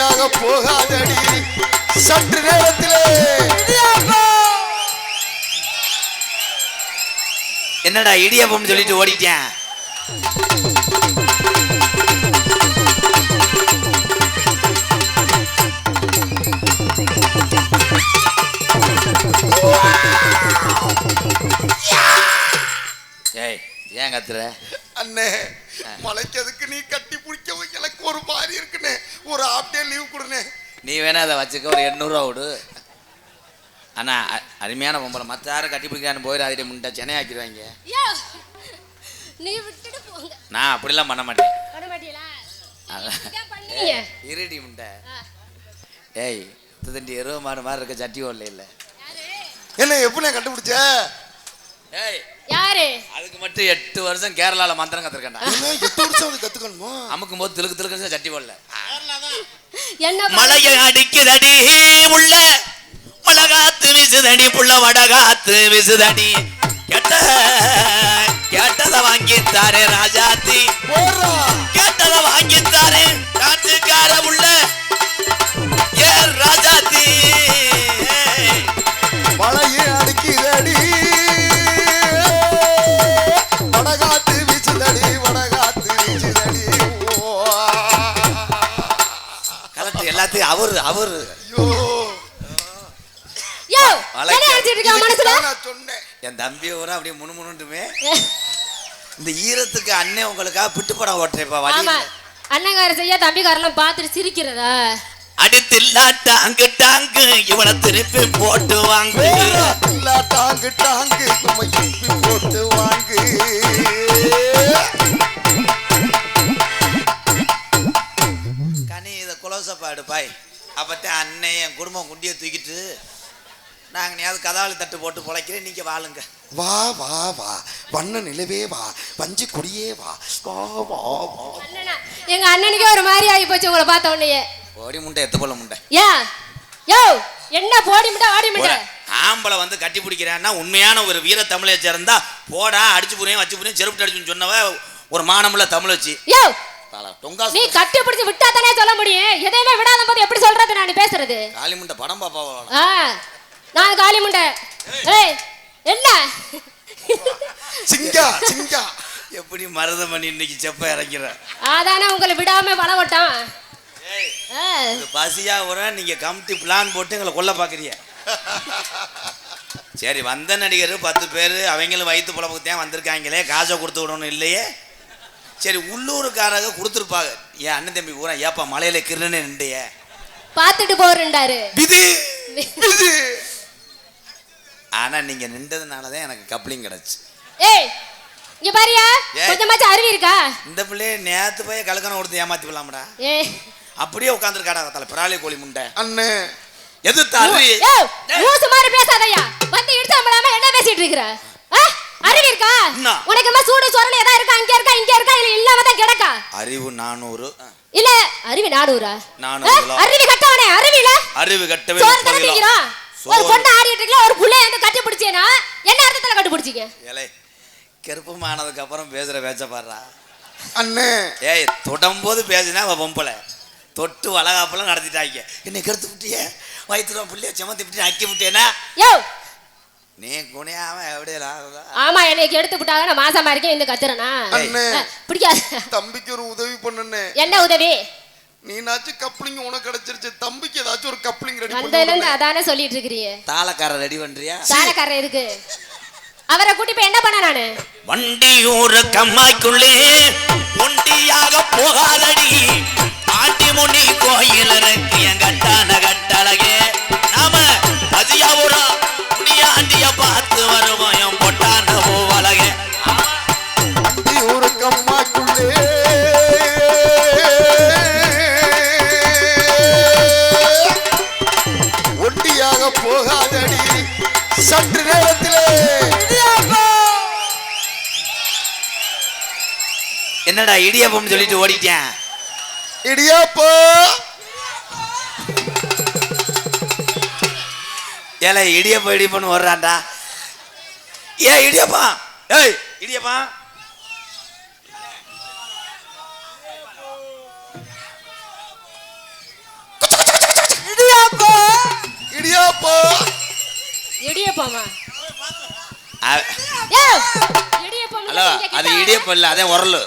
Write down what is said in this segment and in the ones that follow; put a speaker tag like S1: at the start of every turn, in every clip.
S1: ஒண்டியாக போகாதடி. சற்று நேரத்திலே.
S2: என்னடா இடியாப்பம்னு சொல்லிட்டு ஓடிட்டேன்? ஏய் ஏன் கத்துற?
S1: அண்ணே மலைக்கிறதுக்கு நீ கட்டி பிடிக்க எனக்கு ஒரு மாதிரி ஒரு ஹாஃப் டே லீவ் கொடுண்ணே
S2: நீ வேணா அதை வச்சுக்க ஒரு எண்ணூறுரூவா விடு. அண்ணா அ- அருமையான பொம்பளை. மற்ற யாரும் கட்டி பிடிக்கான்னு போயிடாதே முண்டா
S3: நீ விட்டுட்டு போங்க.
S2: நான் அப்படிலாம் பண்ண மாட்டேன்.
S3: பண்ண மாட்டீங்களா?
S2: இருடி முண்டை. ஏய் தண்டி எருவ மாடு மாதிரி இருக்க சட்டி ஓடல இல்லை.
S3: யாரு?
S1: என்ன எப்படிண்ணே கண்டுபிடிச்ச?
S2: ஏய்
S3: யாரு?
S2: அதுக்கு மட்டும் எட்டு வருஷம் கேரளால மந்திரம் கத்துருக்கேன்டா.
S1: என்ன எட்டு வருஷம் அது கத்துக்கணுமா?
S2: அமுக்கும் போது திலுக்கு திலுக்கு சட்டி ஓடல.
S3: என்ன
S2: மழைய அடிக்குதடி உள்ள மழகாத்து வீசுதடி புள்ள வடகாத்து வீசுதடி. கெட்ட கேட்டத வாங்கித்தாரே ராஜாத்தி.
S1: போறா
S2: கேட்டத வாங்கித்தாரே நாட்டுக்கார உள்ள
S1: நான் சொன்னேன்.
S2: என் தம்பி ஊரா அப்படியே முணுமுணுண்டுமே இந்த ஈரத்துக்கு அண்ணன் உங்களுக்காக பிட்டு படம் ஓட்டுறேப்பா வழி.
S3: அண்ணங்கார செய்ய தம்பிக்காரெல்லாம் பார்த்துட்டு சிரிக்கிறதா?
S2: அடித்தில்லா டாங்கு டாங்கு. இவனை திருப்பி போட்டு வாங்கு.
S1: இல்லா டாங்கு டாங்கு. நம்ம போட்டு வாங்கு.
S2: இதை குலோசப்பாடு பாய். அப்பத்தான் அண்ணன் என் குடும்பம் குண்டியை தூக்கிட்டு நாங்கள் நீயாவது கதாளி தட்டு போட்டு பொழைக்கிறேன் நீங்க வாழுங்க.
S1: வா வா வா. வண்ண நிலவே வா. வஞ்சி கொடியே வா. வா வா வா.
S3: எங்க அண்ணனுக்கே ஒரு மாதிரி ஆகி போச்சு உங்களை பார்த்த உடனே
S2: ஓடி முண்டை எத்து போல முண்டை.
S3: யா யோ என்ன போடி முட்டை ஆடி முட்டை
S2: ஒரு ஆம்பளை வந்து கட்டி பிடிக்கிறான்னா உண்மையான ஒரு வீர தமிழை சேர்ந்தா போடா அடிச்சு புரியும் வச்சு புரியும் செருப்பு அடிச்சுன்னு சொன்னவ ஒரு மானமுள்ள தமிழ் வச்சு
S3: யோ
S2: தொங்கா
S3: நீ கட்டி பிடிச்சு விட்டா தானே சொல்ல முடியும். எதையுமே விடாத போது எப்படி சொல்றது நான் பேசுறது?
S2: காளிமுண்டை படம் பாப்பாவா
S3: ஆ நான் காளி முண்டை ஏய் என்ன?
S1: சிங்கா சிங்கா.
S2: எப்படி மருதம் பண்ணி இன்னைக்கு செப்ப இறக்கிற?
S3: அதானே உங்களை விடாம வளவட்டான்
S2: பசியா வர நீங்க கமிட்டி பிளான் போட்டு எங்களை கொல்ல பாக்குறீங்க. சரி வந்த நடிகர் பத்து பேர் அவங்களும் வயிற்று புலப்புக்கு தான் வந்திருக்காங்களே காசை கொடுத்து விடணும் இல்லையே? சரி உள்ளூருக்காரங்க கொடுத்துருப்பாங்க. என் அண்ணன் தம்பி பூரா ஏப்பா மலையில கிருன்னு நின்றைய
S3: பார்த்துட்டு போறேன்டாரு.
S1: விதி! விதி!
S2: ஆனா நீங்க நின்றதுனால தான் எனக்கு கப்ளிங் கிடச்சி.
S3: ஏய் இங்க பாரியா. கொஞ்சமாச்சும் அருவி இருக்கா?
S2: இந்த பிள்ளைய நேத்து போய் கலக்கணம் கொடுத்து ஏமாத்தி விடலாம்டா.
S3: ஏய்
S2: அப்படியே உட்காந்துருக்காடா கத்தால பிராலி கோழி முண்டை.
S1: அண்ணே.
S2: எது தருவி
S3: ஏய், லூசு மாதிரி பேசாதய்யா வந்து இடிச்சா முடியாம என்ன பேசிட்டு இருக்கிற? ஆ? அருவி இருக்கா? உனக்கு என்ன சூடு சொரணை ஏதா இருக்கா? இங்க இருக்கா? இங்க இருக்கா? இல்ல இல்லாம தான் கிடக்கா?
S2: அறிவு நானூறு.
S3: இல்ல அருவி நானூறா. அருவி கட்டவனே அருவில
S2: அறிவு கட்டவே
S3: சோறு. திங்கிறோம்? ஒரு. பொண்ணு ஆடிட்டு இருக்கல ஒரு புள்ளைய வந்து கட்டி பிடிச்சேனா என்ன அர்த்தத்துல கட்டி
S2: ஏலே கருப்பமானதுக்கு அப்புறம் பேசுற பேச்ச பாடுறா.
S1: அண்ணே.
S2: ஏய் தொடும்போது பேசினா அவ பொம்பளை. தொட்டு வளகாப்பெல்லாம் நடத்திட்டாங்க. என்னை கருத்து விட்டியே? வயிற்றுல பிள்ளைய சுமத்தி விட்டு அக்கி விட்டேனா?
S3: யோ
S2: நீ குனியாம
S3: ஆமா என்னைக்கு எடுத்து விட்டாங்க நான் மாசமா இருக்கேன் இந்த கத்துறனா?
S1: அண்ணே
S3: பிடிக்காது.
S1: தம்பிக்கு ஒரு உதவி பண்ணுண்ணே.
S3: என்ன உதவி?
S1: நீனாச்சும் கப்ளிங் உனக்கு கிடைச்சிருச்சு. தம்பிக்கு ஏதாச்சும் ஒரு கப்ளிங் ரெடி
S3: வந்ததுல இருந்து
S1: பண்ணு
S3: அதானே சொல்லிட்டு இருக்கிறியே.
S2: தாளக்கார ரெடி பண்றியா?
S3: சாலக்காரன் இருக்கு அவரை கூட்டி போய் என்ன பண்ண நானு?
S2: வண்டியூர் கம்மாய்க்குள்ளே ஒண்டியாக போகாதடி. என்னடா இடியாப்பம்னு சொல்லிட்டு ஓடிட்டேன்?
S1: இடியாப்போ!
S2: ஏல இடியப்ப இடியப்பன்னு ஓடுறான்டா. ஏ இடியப்பா ஏய் இடியப்பா!
S3: இடியாப்பா! இடியாப்பாமா?
S2: அது இடியப்பம் இல்ல அதே உரல்.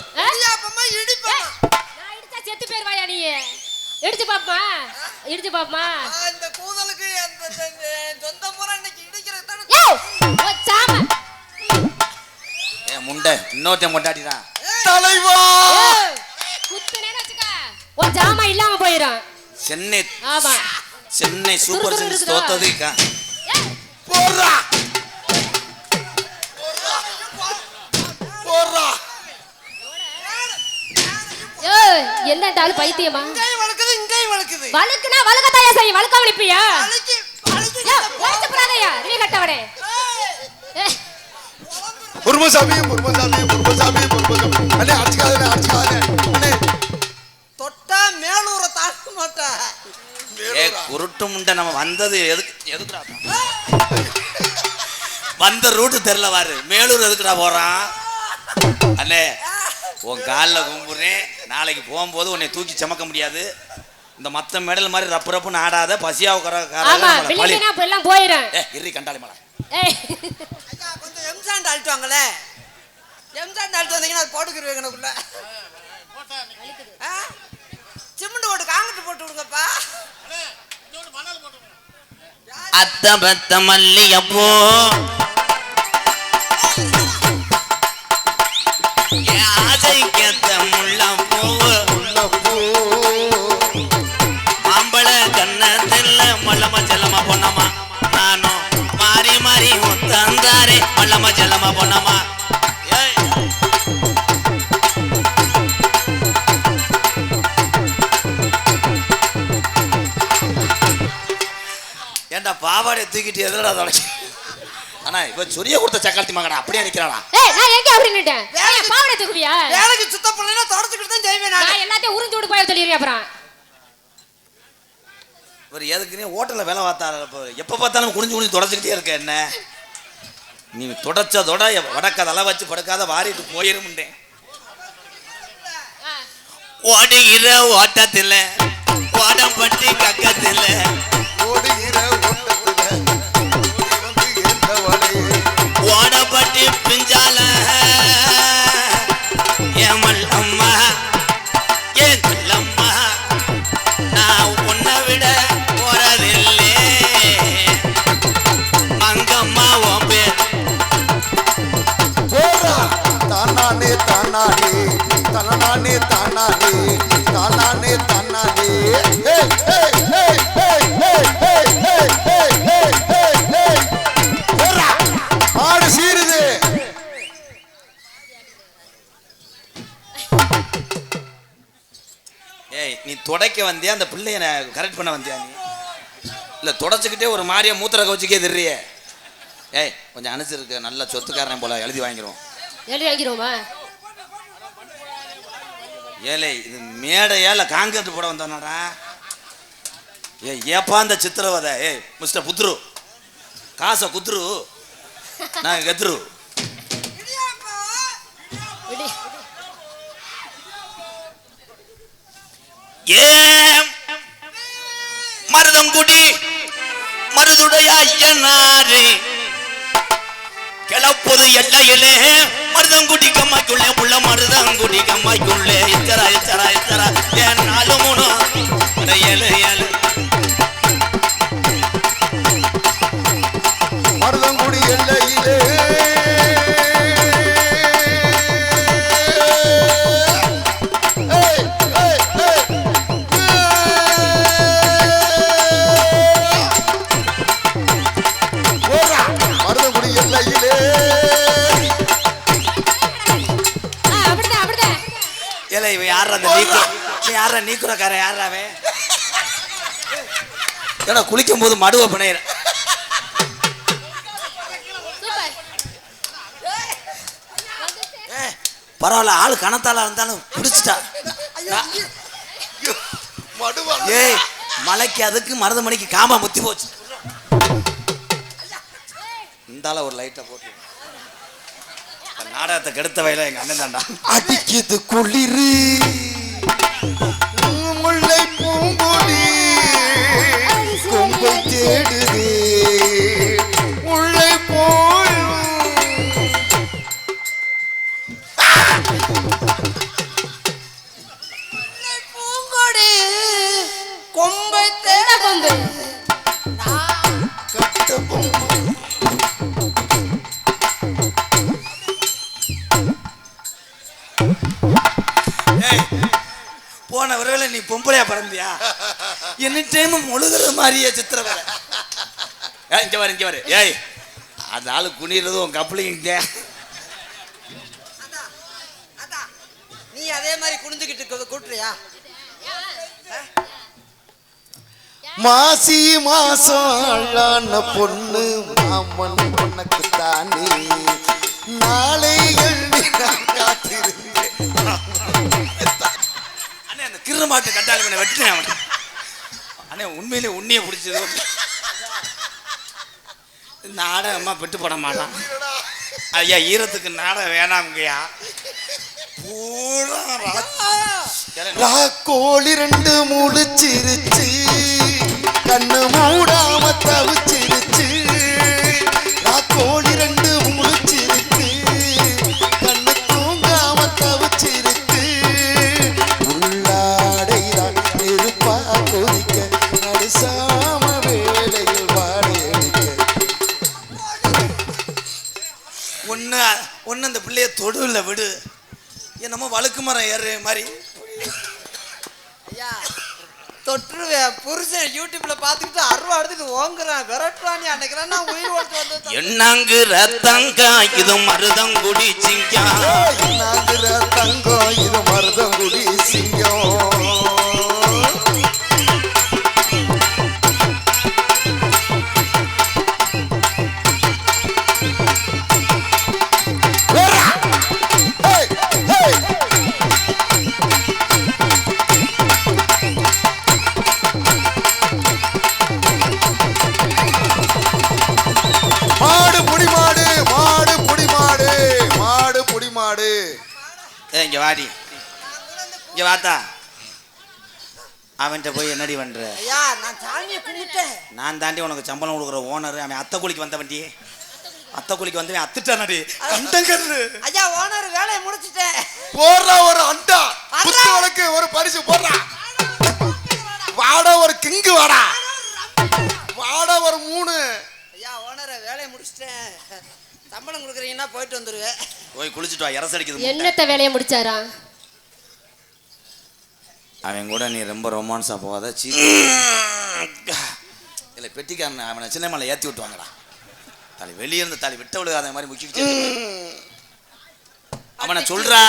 S3: இடிச்சு பாப்பா. இடிச்சு பாப்பா.
S4: இந்த கூதலுக்கு அந்த சொந்த முறை இன்னைக்கு இடிக்கிறது
S2: ஏ முண்டை இன்னொருத்தன் முட்டாடி
S1: தான்
S3: தலைவா! குத்துனேன்னு வச்சுக்க. ஒரு ஜாமா இல்லாம போயிடும்
S2: சென்னை
S3: ஆமா.
S2: சென்னை சூப்பர் கிங்ஸ் தோத்ததுக்கா?
S1: போறா! போறா!
S3: ஏய் என்னடாலும் பைத்தியமா?
S4: இங்கேயும் வளர்க்குது
S3: வழுக்குனா வழுக்கத்தாயா செய்யும் வழுக்காம நிப்பியா?
S4: வலிக்கு வலிக்கு
S3: வழுத்து போடாதயா நீ கட்டவனே. ஏய்,
S1: முருமசாமி முருமசாமி முருமசாமி முருமசாமி அண்ணே அடிச்சுக்காதே அடிச்சுக்காதே. அண்ணே.
S4: தொட்டா மேலூரை தாண்ட மாட்டா.
S2: ஏ குருட்டு முண்டை நம்ம வந்தது எதுக்கு எதுக்குடா வந்த ரூட்டு தெரியல பாரு. மேலூர் எதுக்குடா போறான்? அண்ணே உன் காலில் கும்பிடுறேன். நாளைக்கு போகும்போது உன்னை தூக்கி சுமக்க முடியாது. இந்த மத்த மெடல் மாதிரி ரப்பு ரப்புன்னு ஆடாத பசியா
S3: ஆமா
S2: உட்கார பழி.
S3: பிள்ளைங்கன்னா அப்ப எல்லாம் போயிடும்
S2: ஏ இரு கண்டாளி மலை.
S3: ஏய்.
S4: அக்கா கொஞ்சம் எம்சாண்ட் அழிட்டு வாங்களே. எம்சாண்ட் அழிட்டு வந்தீங்கன்னா அது போட்டுக்கிருவேங்க எனக்குள்ள? சிமெண்ட் போட்டு காங்கிட்டு போட்டு விடுங்கப்பா.
S2: அத்த பத்த மல்லியப்போ ஆசைக்கத்த தூக்கிட்டு எதிரடா தொடச்சி அண்ணா இவ சொரிய கொடுத்த சக்காத்தி மகனா? அப்படியே நிக்கிறானா
S3: ஏய் நான் எங்க அப்படின்னுட்டேன்? ஏய், பாவடை தூக்குவியா?
S4: வேலைக்கு சுத்தம் பண்ணலைன்னா தொடச்சுக்கிட்டு தான் செய்வேன் நான்.
S3: எல்லாத்தையும் உறிஞ்சு விட்டு போய் சொல்லிடுறேன் அப்புறம்.
S2: இவர் எதுக்குன்னே ஹோட்டலில் வேலை பார்த்தாரு. இப்போ எப்போ பார்த்தாலும் குனிஞ்சு குனிஞ்சு தொடச்சிக்கிட்டே இருக்க என்ன? நீ தொடச்சதோட வடக்க தலை வச்சு படுக்காத வாரிட்டு போயிருமுண்டேன் ஓடுகிற ஓட்டத்தில் ஓடம்பட்டி கக்கத்தில்.
S1: ஓடுகிற ஓட்டத்துல.
S2: கரெக்ட் பண்ண வந்தியா நீ? இல்லை தொடச்சிக்கிட்டே ஒரு மாதிரியா மூத்திர கவச்சிக்கே திரியே ஏய் கொஞ்சம் அனுசரிக்க நல்ல சொத்துக்காரன் போல எழுதி வாங்கிடுவோம்
S3: எழுதி வாங்கிடுவோமா
S2: ஏலே இது மேடையால காங்கிரட் போட வந்தானடா ஏய் ஏப்பா இந்த சித்திரவதை? ஏய் மிஸ்டர் புத்ரு. காசை குத்துரு நான் கத்துரு. ஏன் மருதங்குடி மருதுடைய ஐயனாரு. கிளப்பது எல்லையிலே மருதங்குடி கம்மாக்குள்ளே உள்ள மருதங்குடி கம்மாக்குள்ளே. எச்சரா எச்சரா எச்சரா ஏன் நாலு மூணு? ஏழு ஏழு.
S1: மருதங்குடி எல்லையிலே
S2: ஏலே இவன் யாரா அந்த நீக்கு? யாரா நீக்குறக்காரன்? யாரா அவன்? ஏடா குளிக்கும் போது மடுவை பிணையிற. பரவாயில்ல ஆள் கணத்தால இருந்தாலும் பிடிச்சிட்டா ஏய் மலைக்கு அதுக்கு மருதமணிக்கு காமா முத்தி போச்சு. இந்தால ஒரு லைட்டை போட்டு. நாடகத்தை கெடுத்த வயல எங்க அண்ணன் தாண்டா
S1: அடிக்குது குளிரு. முல்லை பூங்கொடி கொம்பை தேடுது.
S2: உள்ளே போய் நீ பொம்பளையா பிறந்தியா? என்ன டைம் முழுகிற மாதிரியே சித்திரவதை. ஏய், இங்க வரு இங்க வரு ஏய் அந்த ஆளு குனிறது உன்
S4: அதான். நீ அதே மாதிரி குனிஞ்சுக்கிட்டு கூட்டுறியா?
S1: மாசி மாசம் பொண்ணு மாமன் உனக்கு தானே நாளை
S2: அண்ணே கிரு மாட்டு கட்டாளி அவனை வெட்டினேன் அவன். அண்ணே உண்மையிலே உன்னையே பிடிச்சது. நாடகமா பெட்டு போட மாட்டான். ஐயா ஈரத்துக்கு நாடகம் வேணாம்ங்கய்யா. பூரா
S1: கோழி ரெண்டு முடிச்சிருச்சு கண்ணு மூடாம தவிச்சிருச்சு.
S2: தொடுல விடு. என்னமோ வழுக்கு மரம் ஏறு மாதிரி.
S4: ஐயா தொற்றுவேன் புருஷன் யூடியூப்ல பார்த்துக்கிட்டு அருவா எடுத்துட்டு ஓங்குறான். விரட்டுறான் அன்னைக்கு நான் உயிர் ஓட்டு வந்து
S2: எண்ணாங்கு ரத்தங்கா இது மருதங்குடி சிங்கா.
S1: நாங்குற தங்கம் இது மருதங்குடி
S2: வாத்தா அவன்கிட்ட போய் என்னடி பண்ற?
S4: ஐயா நான் சாமியை கும்பிட்டேன்.
S2: நான் தாண்டி உனக்கு சம்பளம் கொடுக்குற ஓனர் அவன் அத்தை கூலிக்கு வந்த வண்டி. அத்தை கூலிக்கு வந்தவன் அத்துட்டானடி. கண்டங்கரு
S4: ஐயா ஓனர் வேலையை முடிச்சிட்டேன்.
S1: போடுறா ஒரு அண்டா. வழக்கு ஒரு பரிசு போடுறா. வாடா. ஒரு கிங்கு வாடா. வாடா. ஒரு மூணு.
S4: ஐயா ஓனரை வேலையை முடிச்சிட்டேன். சம்பளம் கொடுக்குறீங்கன்னா போயிட்டு வந்துடுவேன்
S2: போய் குளிச்சுட்டு வா இரசடிக்குது முட்டை.
S3: என்னத்த வேலையை முடிச்சாரா?
S2: அவன் கூட நீ ரொம்ப ரொமான்ஸா போகாத. சீ. இல்லை பெட்டிக்காரன் அவனை சின்ன மலை ஏற்றி விட்டுவாங்கடா. தாலி வெளியே இருந்து தாலி விட்ட விழுகாத மாதிரி முக்கிய அவனை சொல்றா.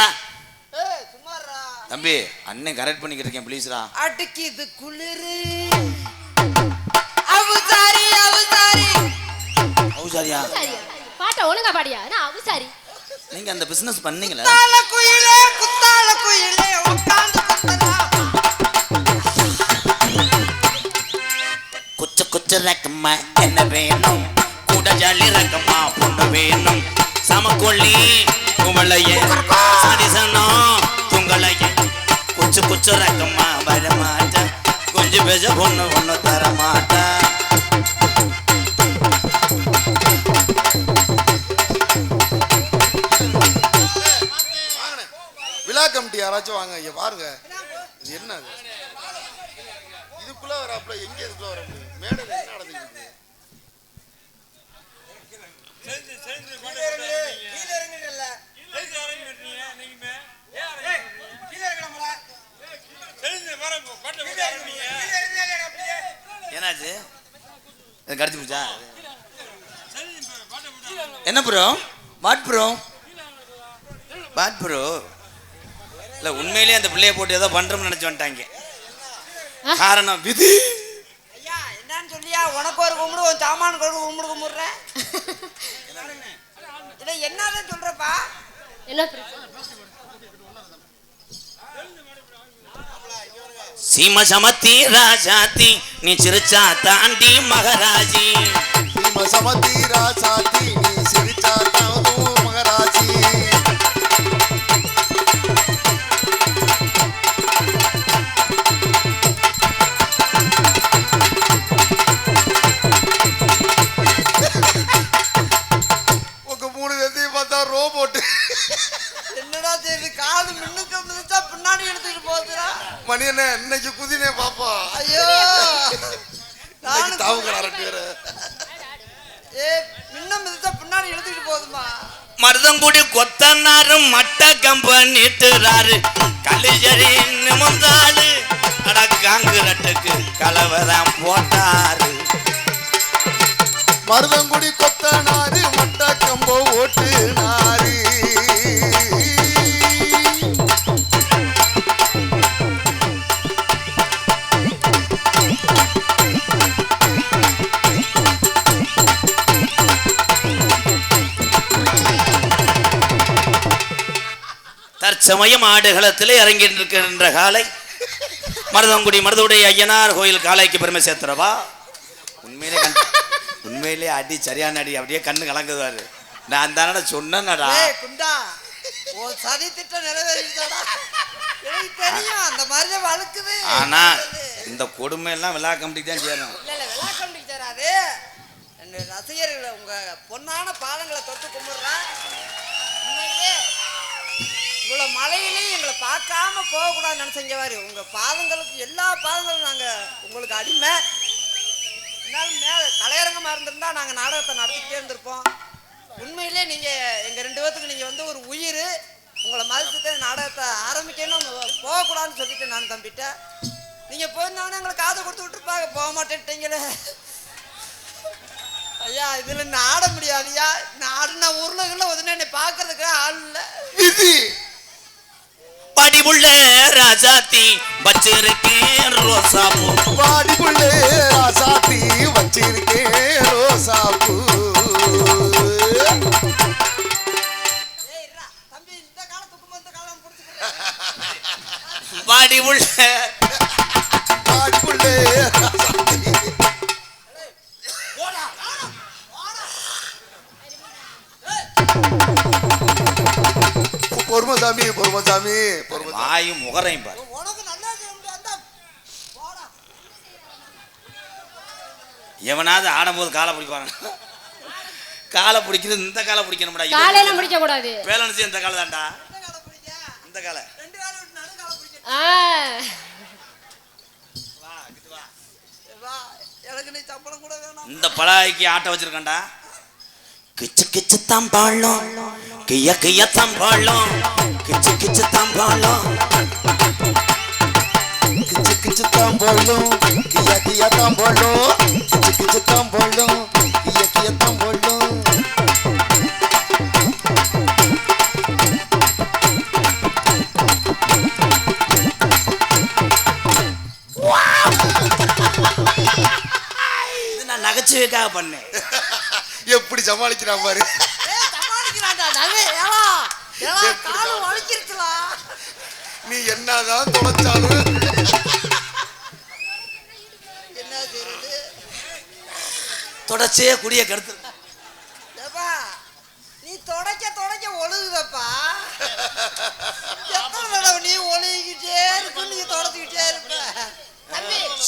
S4: ஏய், சும்மாடுறா.
S2: தம்பி அண்ணன் கரெக்ட் பண்ணிக்கிட்டு இருக்கேன் ப்ளீஸ்ரா
S4: அடிக்குது குளிரு. அவுசாரி அவுசாரி.
S2: ஹவுசாரியா
S3: சரியா பாட்டை ஒழுங்கா பாடியா? நான் அவுசாரி?
S2: நீங்க அந்த பிசினஸ் பண்ணீங்களா?
S4: குத்தால குயிலே குத்தால. குயிலே உட்காந்து குத்தலாம்
S2: குச்ச குச்ச ரக்கம்மா என்ன வேணும்? கூட ஜாலி ரக்கம்மா பொண்ணு வேணும். சமக்கொள்ளி குவளையே துங்களையே. குச்சு குச்சு ரக்கம்மா வர மாட்டேன் கொஞ்சம் பேச பொண்ணு ஒண்ணு தர
S1: யாராச்சும் வாங்க இங்க பாருங்க. இது என்ன இது? இதுக்குள்ள வராப்புல எங்க இதுக்குள்ள வர முடியும் மேடையில என்ன இருக்கு?
S2: என்னாச்சு? கடிச்சு போச்சா என்ன bro what bro what bro இல்ல உண்மையிலேயே அந்த பிள்ளைய போட்டு ஏதோ பண்றோம்னு நினைச்சு வந்துட்டாங்க. காரணம் விதி.
S4: ஐயா என்னன்னு சொல்லியா? உனக்கு ஒரு கும்பிடு உன் சாமானுக்கு ஒரு கும்பிடு கும்பிடுறேன் இல்லை என்னதான் சொல்றப்பா?
S3: என்ன பிரச்சனை?
S2: சீம சமத்தி ராஜாத்தி நீ சிரிச்சா தாண்டி மகராஜி.
S1: சீம சமதி ராசாத்தி நீ சிரிச்சா மணி என்ன இன்னைக்கு குதினே பாப்பா.
S4: ஐயோ!
S1: தாவுங்க ரெண்டு பேரு
S4: ஏ முன்ன மிதிச்சா பின்னாடி எடுத்துட்டு போகுதுமா
S2: மருதங்குடி கொத்தனாரும் மட்ட கம்ப நீட்டுறாரு கலிஜரி நிமிந்தாரு அட காங்குரட்டுக்கு கலவரம் போட்டாரு.
S1: மருதங்குடி கொத்தனாரு மட்ட கம்போ ஓட்டுனாரு.
S2: தற்சமயம் ஆடுகளத்தில் இறங்கியிருக்கின்ற காலை மருதங்குடி மருதுடைய ஐயனார் கோயில் காலைக்கு பெருமை சேர்த்துறவா? உண்மையிலே கண் உண்மையிலே அடி சரியான அடி அப்படியே கண்ணு கலங்குதாரு. நான் தானடா சொன்னேன்டா.
S4: குண்டா. உன் சதி திட்டம் நிறைவேறிட்டாடா தெரியும் அந்த மாதிரி வழுக்குது.
S2: ஆனா இந்த கொடுமை எல்லாம் விழா கமிட்டிக்கு தான் செய்யணும்
S4: இல்ல இல்ல விழா தராது ரெண்டு ரசிகர்களை உங்க பொன்னான பாதங்களை தொட்டு கும்பிடுறேன் இவ்வளவு மலையிலையும் எங்களை பார்க்காம போகக்கூடாதுன்னு நினைச்சீங்க பாரு உங்க பாதங்களுக்கு எல்லா பாதங்களும் நாங்க உங்களுக்கு அடிமை. இருந்தாலும் மே கலையரங்கமா இருந்திருந்தா நாங்க நாடகத்தை நடத்திக்கிட்டே இருந்திருப்போம். உண்மையிலே நீங்க எங்க ரெண்டு பேர்த்துக்கு நீங்க வந்து ஒரு உயிர். உங்களை மதிச்சுட்டு நாடகத்தை ஆரம்பிக்கணும் போகக்கூடாதுன்னு சொல்லிட்டு நான் தம்பிட்ட நீங்க போயிருந்தாங்கன்னா எங்களை காதை கொடுத்து விட்டுருப்பாங்க. போக மாட்டேன்ட்டீங்களே. ஐயா இதுல நான் ஆட முடியாதுயா நான் ஆடின உருளைகளில் ஒதுனே என்னை பார்க்கறதுக்கு ஆள் இல்லை.
S2: படிவுள்ள ராஜாத்தி வச்சிருக்கேன் ரோசா பூ.
S1: வாடிக்குள்ளே ராசாத்தி வச்சிருக்கேன்
S4: ஏய் இருடா, தம்பி
S1: பொறுமசாமி பொறுமசாமி பொறும
S2: வாயும் முகரையும் பாரு. எவனாவது ஆடும்போது காலை பிடிப்பாங்க காலை பிடிக்கிறது இந்த காலை பிடிக்கணும்டா இதை
S3: காலையில
S2: பிடிக்கணும்.
S3: முடிக்க கூடாது
S2: வேலன்சி இந்த காலை தான்டா.
S4: இந்த பிடிக்க
S2: காலை.
S4: பிடிக்க
S2: இந்த பலாய்க்கு ஆட்ட வச்சிருக்கேன்டா. கிச்சு கிச்சு தம்பாளம் கிய கிய தம்பாளம் கிச்சு கிச்சு தம்பாளம்.
S1: கிச்சு கிச்சு தம்பாளம் கிய கிய தம்பாளம் கிச்சு கிச்சு தம்பாளம் கிய கிய
S2: தம்பாளம். நகைச்சுவைக்காக பண்ணேன்.
S1: எப்படி சமாளிக்கிறான் பாரு
S4: ஏய் சமாளிக்கிறான்டா நகை ஏலா ஏலா காலம் வலிக்கிருச்சுலா
S1: நீ என்னதான் தொலைச்சாலும்
S4: என்ன செய்யறது
S2: தொடச்சே குடிய கருத்து
S4: நீ தொடக்க தொடக்க ஒழுகுதப்பா. எத்தனை தடவை நீ ஒழுகிக்கிட்டே இருக்கு நீ தொடச்சிக்கிட்டே இருப்ப?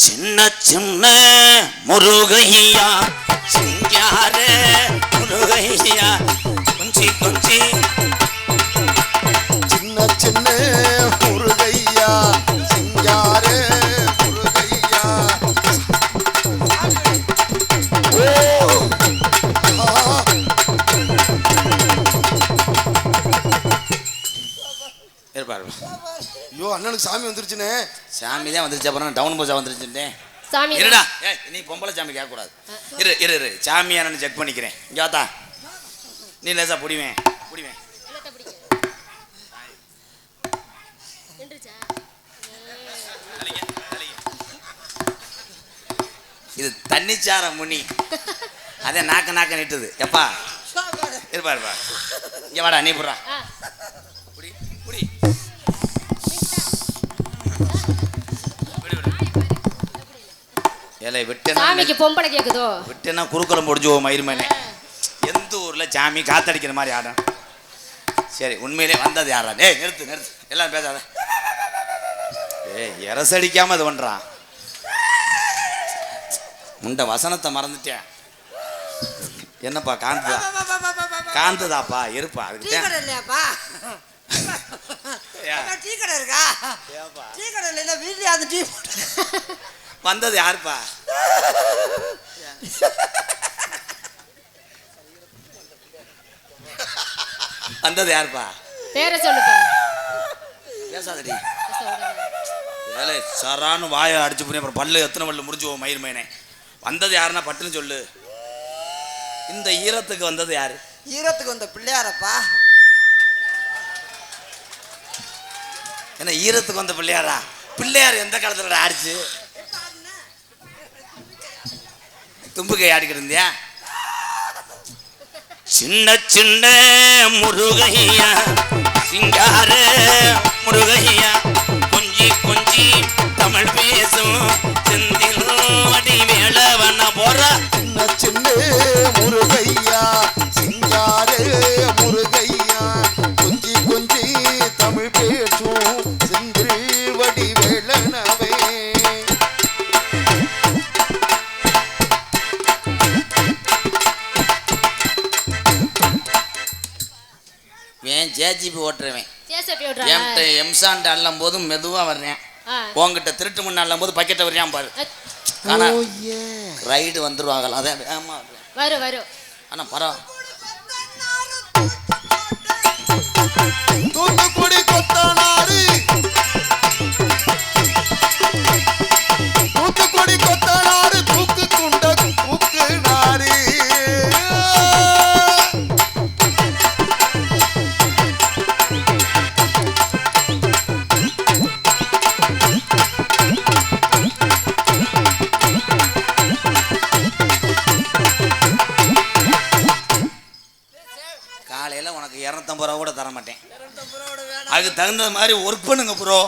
S2: சின்ன சின்ன முருகையா
S1: அண்ணனுக்கு சாமி
S2: தான் வந்துருச்சு அப்புறம் டவுன் பஸ்ஸா வந்துருச்சுட்டேன்
S3: சாமி
S2: இருடா. ஏய் நீ பொம்பளை சாமி கேட்கக்கூடாது. இரு இரு இரு. சாமி என்னன்னு செக் பண்ணிக்கிறேன். இங்க வாத்தா. நீ லேசா புடிவேன் புடிவேன். இது தண்ணிச்சார முனி. அதே நாக்க நாக்க நீட்டுது. எப்பா? இருப்பா இருப்பா. இங்க வாடா நீ புடுறா. ஏலே விட்டேன்னா
S3: சாமிக்கு பொம்பளை கேக்குதோ?
S2: விட்டேன்னா குறுக்கலம் முடிஞ்சு ஓ மயிர்மேனே எந்த ஊர்ல சாமி காத்தடிக்கிற மாதிரி ஆடும்? சரி உண்மையிலே வந்தது யாரா? டேய் நிறுத்து நிறுத்து. எல்லாம் பேசாத. ஏய் எரசடிக்காம இது பண்றான். முண்ட வசனத்தை மறந்துட்டேன். என்னப்பா காந்ததா? காந்ததாப்பா இருப்பா
S4: டீ
S2: அதுக்கு
S4: கடை இல்லையாப்பா?
S2: ஏன்?
S4: அப்பா, டீ கடை இருக்கா?
S2: ஏப்பா.
S4: டீ கடை இல்லைன்னா வீட்லயே அந்த டீ
S2: வந்தது யாருப்பா? வந்தது யாருப்பா?
S3: பேரை சொல்லுப்பா.
S2: பேசாதடி. வேலை சரான்னு வாயை அடிச்சு போய் அப்புறம் பல்லு எத்தனை பல்லு முடிஞ்சு மயிர் மேனே. வந்தது யாருன்னா பட்டுன்னு சொல்லு. இந்த ஈரத்துக்கு வந்தது யாரு?
S4: ஈரத்துக்கு வந்த பிள்ளையாரப்பா.
S2: என்ன ஈரத்துக்கு வந்த பிள்ளையாரா? பிள்ளையார் எந்த காலத்துல ஆடிச்சு? தும்புக்கை ஆடிக்கிட்டு இருந்தியா சின்ன சின்ன முருகையா சிங்கார முருகையா கொஞ்சி கொஞ்சி தமிழ் பேசும் செந்தில் வடி வேளவன போற.
S1: சின்ன சின்ன முருகையா
S2: ஓட்டுறவன்.
S3: சேசப்பி
S2: என்கிட்ட எம்சாண்ட் அள்ளும் போதும் மெதுவா வர்றேன். உங்ககிட்ட திருட்டு முன்ன அள்ளும் போது பக்கெட்டை வர்றான் பாரு ஆனா ரைடு வந்துருவாங்களாம். அதான் ஆமா
S3: வரும் வரும்.
S2: ஆனா பரவ.
S1: தூத்துக்குடி கொத்தனாரு தூத்துக்குடி
S2: தர மாட்டேன் அதுக்கு தகுந்த மாதிரி ஒர்க் பண்ணுங்க ப்ரோ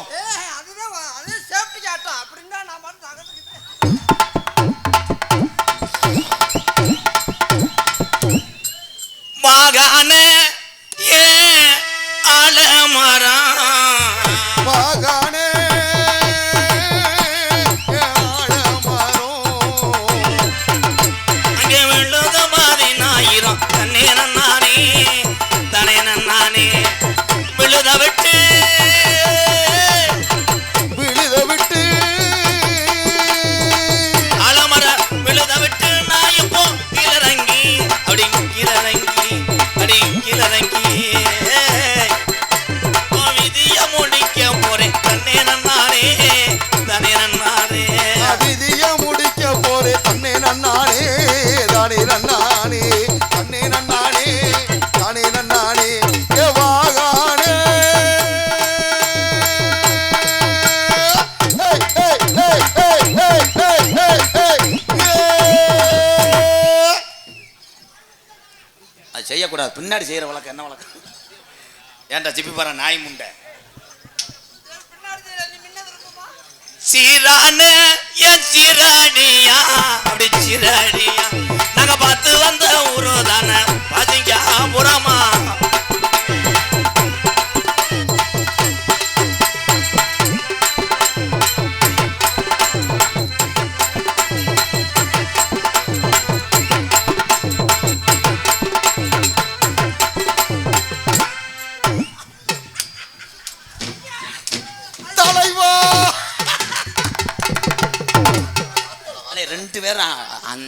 S2: மாகாண की செய்யக்கூடாது பின்னாடி செய்யற வழக்கம் என்ன வழக்கம்? ஏன்டா சிப்பி பாரு நாய் முண்டை.
S4: பின்னாடி
S2: சீரான என் சிராணியா? அப்படி சிராணியா. நாங்க பார்த்து வந்த ஊரு தானே? பாத்தீங்க புறமா?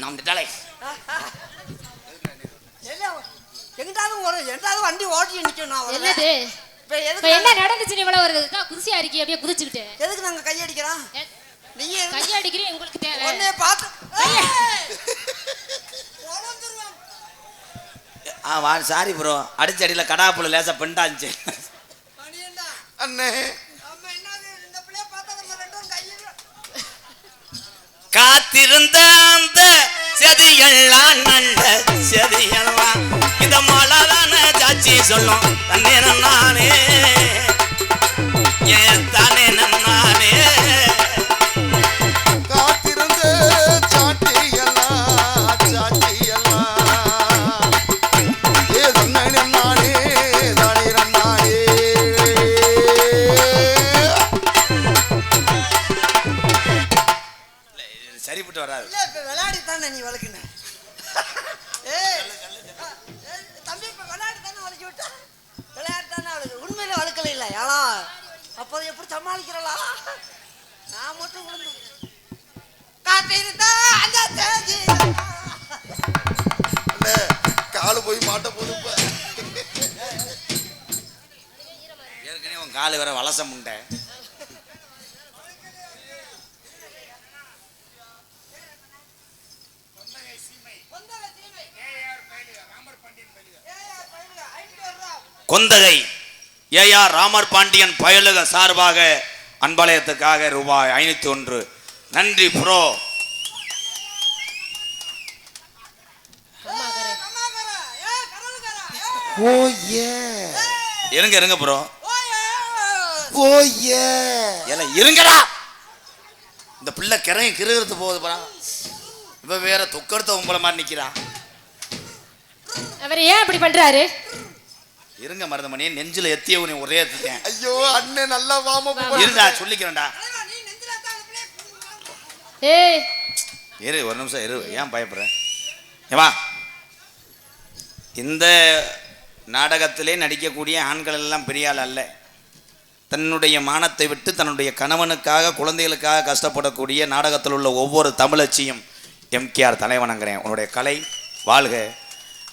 S2: வந்துட்டாலே
S4: எங்கிட்டாலும் ஒரு எங்கிட்டாலும் வண்டி ஓட்டி நிற்கும் நான்
S3: என்னது? என்ன நடந்துச்சுன்னு இவ்வளோ ஒரு குதிசியா இருக்கி அப்படியே குதிச்சுக்கிட்டு?
S4: எதுக்கு நாங்கள் கையடிக்கிறோம் நீயே
S3: கையடிக்கிறீ உங்களுக்கு தேவை.
S4: உடனே
S2: ஆ வா சாரி ப்ரோ அடிச்சடியில் கடாப்புல லேசாக பெண்டாச்சு
S1: அண்ணே.
S2: காத்திருந்த அந்த செதியெல்லாம் நல்ல செதியெல்லாம். இந்த மலரான சாட்சி சொல்லும் தன்னே நானே.
S1: காலு
S2: வேற வலச முண்டை. கொந்தகை. ஏஆர் ராமர் பாண்டியன் பயலுக சார்பாக அன்பாலயத்துக்காக ரூபாய் ஐநூத்தி ஒன்று. நன்றி ப்ரோ.
S1: ஓ ஏ.
S2: இருங்க இருங்க ப்ரோ.
S1: ஓ ஏ
S2: ஏல இருங்கடா. இந்த பிள்ளை கிரையும் கிருகிறது போகுது பரா. இவ வேற துக்கடுத்த உம்பளை மாதிரி நிக்கிறா.
S3: அவர் ஏன் அப்படி பண்றாரு?
S2: இருங்க மருதமணி நெஞ்சில எத்திய உன்னை ஒரே எத்துட்டேன்
S1: ஐயோ அண்ணன் நல்லா வாம
S2: இருடா சொல்லிக்கிறேன்டா.
S3: ஏய்.
S2: இரு ஒரு நிமிஷம் இரு. ஏன் பயப்படுற? ஏவா இந்த நாடகத்திலே நடிக்கக்கூடிய ஆண்கள் எல்லாம் பெரிய ஆள் அல்ல. தன்னுடைய மானத்தை விட்டு தன்னுடைய கணவனுக்காக குழந்தைகளுக்காக கஷ்டப்படக்கூடிய நாடகத்தில் உள்ள ஒவ்வொரு தமிழச்சியும் எம்கேஆர் தலைவணங்கிறேன். உன்னுடைய கலை வாழ்க.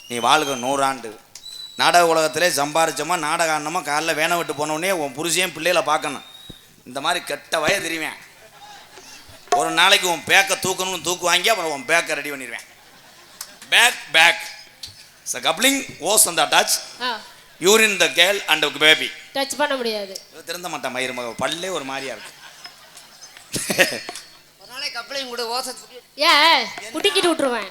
S2: நீ வாழ்க நூறாண்டு. நாடக உலகத்திலே சம்பாரிச்சோமா நாடக ஆடணுமா காலைல வேண விட்டு போனோடனே உன் புருஷையும் பிள்ளைகளை பார்க்கணும். இந்த மாதிரி கெட்ட வய தெரிவேன் ஒரு நாளைக்கு உன் பேக்கை தூக்கணும்னு தூக்கு வாங்கி அப்புறம் உன் பேக்கை ரெடி பண்ணிடுவேன் பேக் பேக் ச கப்ளிங் ஓஸ் அந்த attach urine the girl and baby
S3: touch பண்ண முடியாது.
S2: திருந்த மாட்டான் மயிறு மக பல்லே ஒரு மாதிரியா இருக்கு.
S4: ஒரு நாளைக்கு கப்பலையும் கூட ஓசை
S3: ஏன் குட்டிக்கிட்டு விட்டுருவேன்.